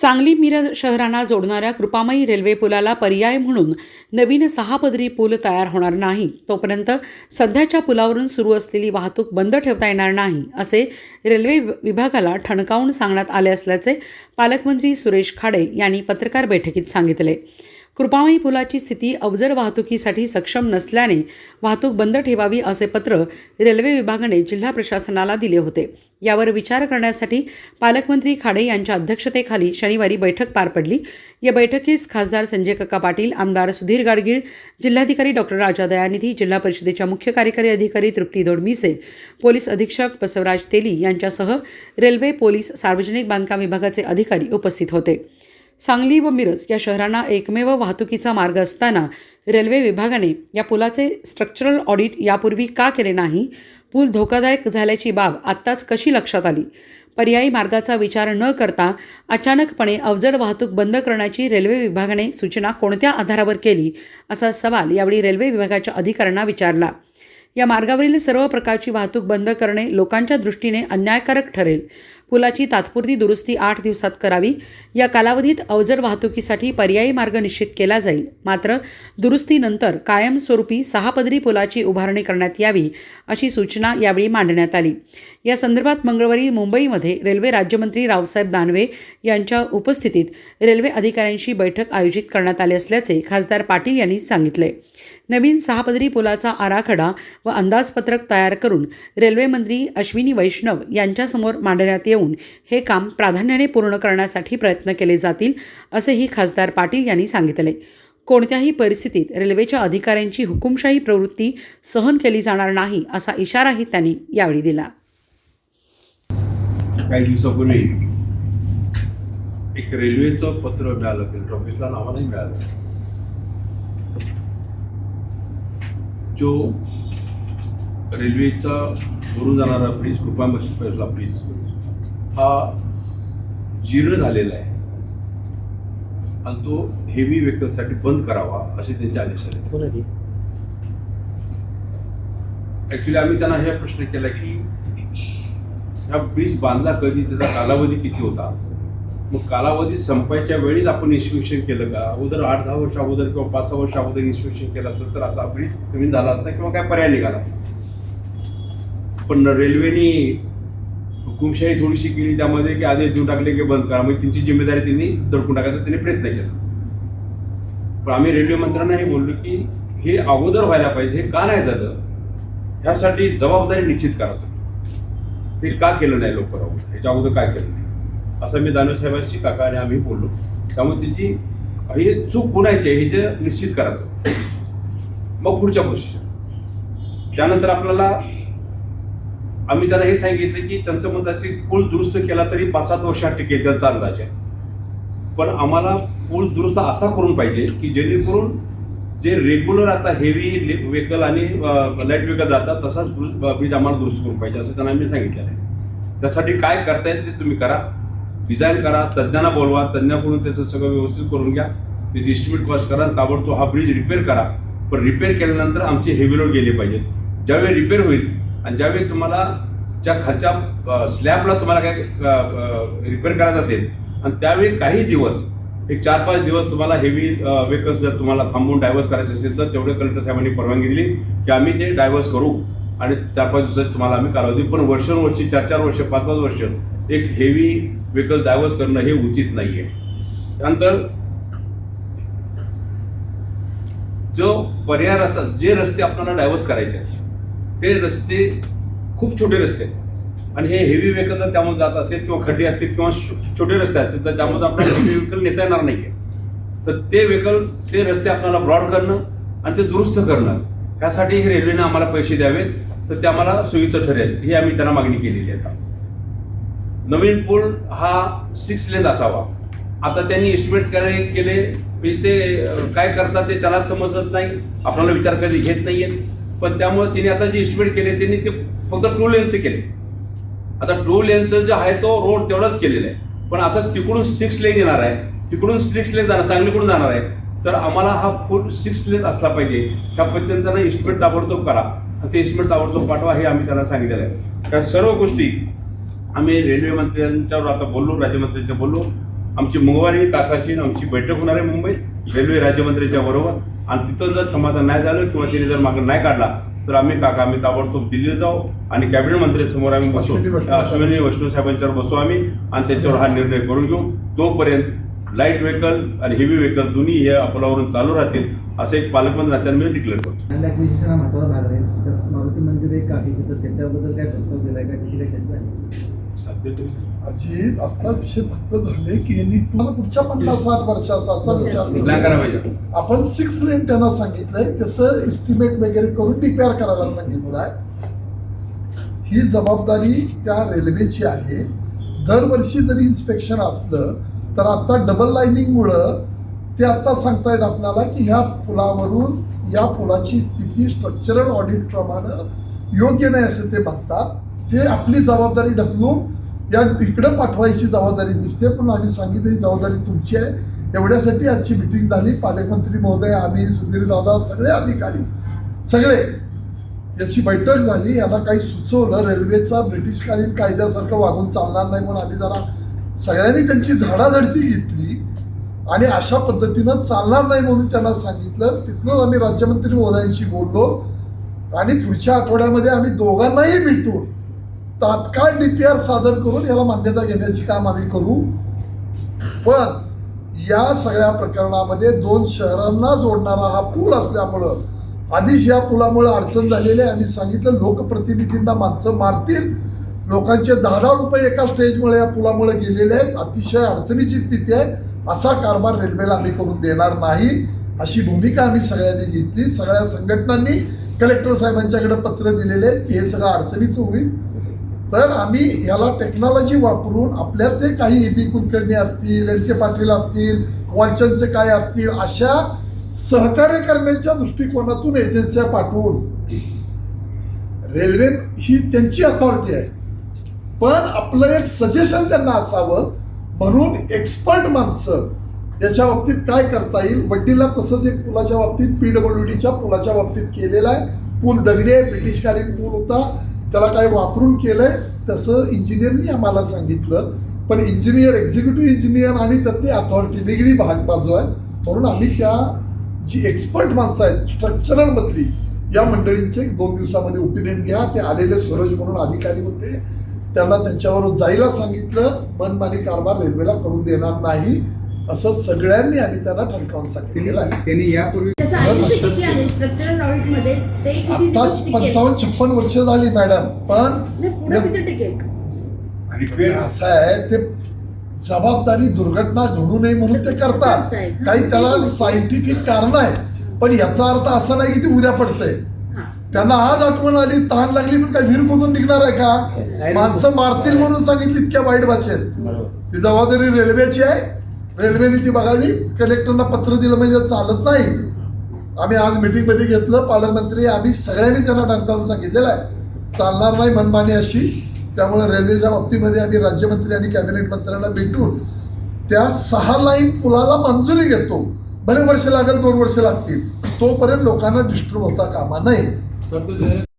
सांगली मिरज शहरांना जोडणाऱ्या कृपामयी रेल्वे पुलाला पर्याय म्हणून नवीन सहा पदरी पूल तयार होणार नाही. तोपर्यंत सध्याच्या पुलावरून सुरू असलेली वाहतूक बंद ठेवता येणार नाही असे रेल्वे विभागाला ठणकावून सांगण्यात आले असल्याचे पालकमंत्री सुरेश खाडे यांनी पत्रकार बैठकीत सांगितले. कृपामयी पुलाची स्थिती अवजड वाहतुकीसाठी सक्षम नसल्याने वाहतूक बंद ठेवावी असे पत्र रेल्वे विभागाने जिल्हा प्रशासनाला दिले होते. यावर विचार करण्यासाठी पालकमंत्री खाडे यांच्या अध्यक्षतेखाली शनिवारी बैठक पार पडली. या बैठकीस खासदार संजय कक्का पाटील आमदार सुधीर गाडगीळ जिल्हाधिकारी डॉक्टर राजा दयानिधी जिल्हा परिषदेच्या मुख्य कार्यकारी अधिकारी तृप्ती दोडमिसे पोलीस अधीक्षक बसवराज तेली यांच्यासह रेल्वे पोलीस सार्वजनिक बांधकाम विभागाचे अधिकारी उपस्थित होते. सांगली व मिरज या शहरांना एकमेव वाहतुकीचा मार्ग असताना रेल्वे विभागाने या पुलाचे स्ट्रक्चरल ऑडिट यापूर्वी का केले नाही? पूल धोकादायक झाल्याची बाब आत्ताच कशी लक्षात आली? पर्यायी मार्गाचा विचार न करता अचानकपणे अवजड वाहतूक बंद करण्याची रेल्वे विभागाने सूचना कोणत्या आधारावर केली असा सवाल यावेळी रेल्वे विभागाच्या अधिकाऱ्यांना विचारला. या मार्गावरील सर्व प्रकारची वाहतूक बंद करणे लोकांच्या दृष्टीने अन्यायकारक ठरेल. पुलाची तात्पुरती दुरुस्ती आठ दिवसात करावी. या कालावधीत अवजड वाहतुकीसाठी पर्यायी मार्ग निश्चित केला जाईल. मात्र दुरुस्तीनंतर कायमस्वरूपी सहा पदरी पुलाची उभारणी करण्यात यावी अशी सूचना यावेळी मांडण्यात आली. या संदर्भात मंगळवारी मुंबईमध्ये रेल्वे राज्यमंत्री रावसाहेब दानवे यांच्या उपस्थितीत रेल्वे अधिकाऱ्यांशी बैठक आयोजित करण्यात आली असल्याचे खासदार पाटील यांनी सांगितले. नवीन सहापदरी पुलाचा आराखडा व अंदाजपत्रक तयार करून रेल्वेमंत्री अश्विनी वैष्णव यांच्यासमोर मांडण्यात येऊन हे काम प्राधान्याने पूर्ण करण्यासाठी प्रयत्न केले जातील असेही खासदार पाटील यांनी सांगितले. कोणत्याही परिस्थितीत रेल्वेच्या अधिकाऱ्यांची हुकुमशाही प्रवृत्ती सहन केली जाणार नाही असा इशाराही त्यांनी यावेळी दिला. काही दिवसापूर्वी एक रेल्वेचं पत्र मिळालं ऑफिसला नावानंही मिळालं. जो रेल्वेचा वरून जाणारा ब्रिज कृपा एक्सप्रेसला ब्रिज हा जीर्ण झालेला आहे. आणि तो हेवी व्हेकलसाठी बंद करावा असे त्यांचे आदेश आले ऍक्च्युली आम्ही त्यांना हे प्रश्न केला की हा ब्रिज बांधला कधी त्याचा कालावधी किती होता? मग कालावधी संपायच्या वेळीच आपण इन्स्पेक्शन केलं का? अगोदर आठ दहा वर्ष अगोदर किंवा पाच सहा वर्ष अगोदर इन्स्पेक्शन केलं असतं तर आता ब्रिज कमी झाला असता किंवा काय पर्याय निघाला असता. पण रेल्वेने हुकुमशाही थोडीशी केली त्यामध्ये की आदेश देऊन टाकले की बंद करा. मग त्यांची जिम्मेदारी त्यांनी दडकून टाकायचा त्यांनी प्रयत्न केला. पण आम्ही रेल्वे मंत्र्यांना हे बोललो की हे अगोदर व्हायला पाहिजे हे का नाही झालं? ह्यासाठी जबाबदारी निश्चित करा तुम्ही. हे का केलं नाही लवकर अगोदर ह्याच्या अगोदर काय केलं नाही? असं मी दानवे साहेबांची काका आणि आम्ही बोललो. त्यामुळे त्याची हे चूक कुणाची आहे हे जे निश्चित करायचं मग पुढच्या गोष्टी. त्यानंतर आपल्याला आम्ही त्यांना हे सांगितलं की त्यांचं मत असे पूल दुरुस्त केला तरी पाच सात वर्षात टिकेल त्यांचा अंदाज आहे. पण आम्हाला पूल दुरुस्त असा करून पाहिजे की जेणेकरून जे रेग्युलर आता हेवी व्हेकल आणि लाइट व्हेकल जातात तसाच ब्रिज आम्हाला दुरुस्त करून पाहिजे असं त्यांना आम्ही सांगितलेलं आहे. त्यासाठी काय करता येईल ते तुम्ही करा. डिझाईन करा तज्ज्ञांना बोलवा तज्ज्ञाकडून त्याचं सगळं व्यवस्थित करून घ्या. त्याची इस्टिमेट कॉस्ट करा ताबडतोब हा ब्रिज रिपेअर करा. पण रिपेअर केल्यानंतर आमचे हेवी लोड गेले पाहिजेत. ज्यावेळी रिपेअर होईल आणि ज्यावेळी तुम्हाला ज्या खालच्या स्लॅबला तुम्हाला काय रिपेअर करायचं असेल आणि त्यावेळी काही दिवस एक चार पाच दिवस तुम्हाला हेवी व्हेकल्स जर तुम्हाला थांबून डायव्हर्स करायचे असेल तर तेवढे कलेक्टर साहेबांनी परवानगी दिली की आम्ही ते डायव्हर्स करू. आणि चार पाच दिवसात तुम्हाला आम्ही कालावधी पण वर्षानुवर्षी चार चार वर्ष पाच पाच वर्ष एक हेवी व्हेकल डायव्हर्स करणं हे उचित नाही आहे त्यानंतर जो पर्याय रस्ता जे रस्ते आपल्याला डायव्हर्स करायचे ते रस्ते खूप छोटे रस्ते आणि हे हेवी व्हेकल जर त्यामध्ये जात असेल किंवा खड्डे असतील किंवा छोटे रस्ते असतील तर त्यामध्ये आपल्याला हेवी व्हेकल नेता येणार नाही तर ते व्हेकल ते रस्ते आपल्याला ब्रॉड करणं आणि ते दुरुस्त करणं यासाठी हे रेल्वेने आम्हाला पैसे द्यावे तर ते आम्हाला सोयीचं ठरेल. ही आम्ही त्यांना मागणी केलेली आहे आता. नवीन पूल हा सिक्स लेन असावा. आता त्यांनी एस्टिमेट केले केले. म्हणजे ते काय करतात ते त्याला समजत नाही. आपल्याला विचार कधी घेत नाहीयेत. पण त्यामुळे तिने आता जे एस्टिमेट केले त्यांनी ते फक्त टू लेनचे केले. आता टू लेनचं जे आहे तो रोड तेवढाच केलेला आहे. पण आता तिकडून सिक्स लेन येणार आहे. तिकडून सिक्स लेन जाणार सांगलीकडून जाणार आहे. तर आम्हाला हा फुल सिक्स लेन असला पाहिजे. त्या पद्धतीने त्यांना एस्टिमेट ताबडतोब करा. ते एस्टिमेट ताबडतोब पाठवा हे आम्ही त्यांना सांगितलेलं आहे. त्या सर्व गोष्टी आम्ही रेल्वे मंत्र्यांच्यावर आता बोललो राज्यमंत्र्यांच्या बोललो. आमची मंगळवारी काकाची आमची बैठक होणार आहे मुंबईत. रेल्वे राज्यमंत्र्यांच्या बरोबर. आणि तिथं जर समाधान नाही झालं किंवा तिने जर मागं नाही काढला तर आम्ही काका आम्ही ताबडतोब दिल्लीला जाऊ आणि कॅबिनेट मंत्र्यांसमोर आम्ही बसू. अश्विनी वैष्णव साहेबांच्यावर बसू आम्ही आणि त्यांच्यावर हा निर्णय करून घेऊ. तोपर्यंत लाइट व्हेकल आणि हेवी व्हेकल दोन्ही हे अकोलावरून चालू राहतील. असं एक पालकमंत्री नात्याने मी डिक्लेअर करतो. लँड ॲक्विजिशन हा महत्त्वाचा भाग आहे. तर मारुती मंदिर एक आहे तर त्याच्याबद्दल काय प्रस्ताव दिलाय का? त्याची काही चर्चा आहे? सध्या तरी अजित आता विषय फक्त झाले की यांनी तुम्हाला पुढच्या पन्नास साठ वर्षाचा विचार प्लॅन पाहिजे. आपण सिक्स लेन त्यांना सांगितलंय. त्याचं इस्टिमेट वगैरे करून डिपेअर करायला सांगितलं आहे. ही जबाबदारी त्या रेल्वेची आहे. दरवर्षी जरी इन्स्पेक्शन असलं तर आता डबल लाईनिंगमुळं ते आता सांगतायत आपल्याला की ह्या पुलावरून या पुलाची स्थिती स्ट्रक्चरल ऑडिट प्रमाणे योग्य नाही असं ते म्हणतात ते आपली जबाबदारी ढकलून या इकडं पाठवायची जबाबदारी दिसते. पण आम्ही सांगितलं ही जबाबदारी तुमची आहे. एवढ्यासाठी आजची मिटिंग झाली. पालकमंत्री महोदय आम्ही सुधीर दादा सगळे अधिकारी सगळे याची बैठक झाली. याला काही सुचवलं. रेल्वेचा ब्रिटिशकालीन कायद्यासारखं वागून चालणार नाही म्हणून आम्ही जरा सगळ्यांनी त्यांची झाडाझडती घेतली. आणि अशा पद्धतीनं चालणार नाही म्हणून त्यांना सांगितलं. तिथनंच आम्ही राज्यमंत्री महोदयांशी बोललो. आणि पुढच्या आठवड्यामध्ये आम्ही दोघांनाही भेटून तात्काळ डी पी आर सादर करून याला मान्यता घेण्याचे काम आम्ही करू. पण या सगळ्या प्रकरणामध्ये दोन शहरांना जोडणारा हा पूल असल्यामुळं आधीच या पुलामुळे अडचण झालेली आहे आम्ही सांगितलं लोकप्रतिनिधींना माणसं मारतील. लोकांचे दहा दहा रुपये एका स्टेजमुळे या पुलामुळे गेलेले आहेत. अतिशय अडचणीची स्थिती आहे. असा कारभार रेल्वेला आम्ही करून देणार नाही. अशी भूमिका आम्ही सगळ्यांनी घेतली. सगळ्या संघटनांनी कलेक्टर साहेबांच्याकडे पत्र दिलेले आहेत की हे सगळं अडचणीचं होईल. तर आम्ही ह्याला टेक्नॉलॉजी वापरून आपल्यातले काही ए बी कुलकर्णी असतील एम के पाटील असतील वालचंदचे काय असतील अशा सहकार्य करण्याच्या दृष्टिकोनातून एजन्स्या पाठवून रेल्वे ही त्यांची अथॉरिटी आहे. पण आपलं एक सजेशन त्यांना असावं म्हणून एक्सपर्ट माणसं याच्या बाबतीत काय करता येईल? वड्डीला तसंच एक पुलाच्या बाबतीत पीडब्ल्यू डीच्या पुलाच्या बाबतीत केलेला आहे. पूल दगडी आहे ब्रिटिशकालीन पूल होता. त्याला काय वापरून केलंय तसं इंजिनियरनी आम्हाला सांगितलं. पण इंजिनियर एक्झिक्युटिव्ह इंजिनियर आणि त्यातली अथॉरिटी वेगळी भाग बाजू आहे. म्हणून आम्ही त्या जी एक्सपर्ट माणसं आहेत स्ट्रक्चरलमधली या मंडळींचे एक दोन दिवसामध्ये ओपिनियन घ्या. ते आलेले सूरज म्हणून अधिकारी होते. त्यांना त्यांच्यावर जायला सांगितलं मनमानी कारभार रेल्वेला करून देणार नाही असं सगळ्यांनी आम्ही त्यांना ठणकावून सांगितलेलं आहे. त्यांनी यापूर्वी त्याचं आयुष्य किती आहे? स्ट्रक्चरल ऑडिटमध्ये ते किती दिवस आताच पंचावन्न छप्पन वर्ष झाली मॅडम पण असं आहे ते जबाबदारी दुर्घटना घडू नये म्हणून ते करतात. काही त्याला सायंटिफिक कारण आहे पण याचा अर्थ असा नाही की ते उद्या पडतंय. त्यांना आज आठवण आली तहान लागली पण काय विहीर खोदून निघणार आहे का? माणसं मारतील म्हणून सांगितली इतक्या वाईट भाषेत. ती जबाबदारी रेल्वेची आहे. रेल्वेने ती बघावी. कलेक्टरना पत्र दिलं म्हणजे चालत नाही. आम्ही आज मीटिंगमध्ये घेतलं. पालकमंत्री आम्ही सगळ्यांनी त्यांना ठणकावून सांगितलेलं आहे. चालणार नाही मनमानी अशी. त्यामुळे रेल्वेच्या बाबतीमध्ये आम्ही राज्यमंत्री आणि कॅबिनेट मंत्र्यांना भेटून त्या सहा लाईन पुलाला मंजुरी घेतो. भले वर्ष लागेल दोन वर्ष लागतील. तोपर्यंत लोकांना डिस्टर्ब होता कामा नये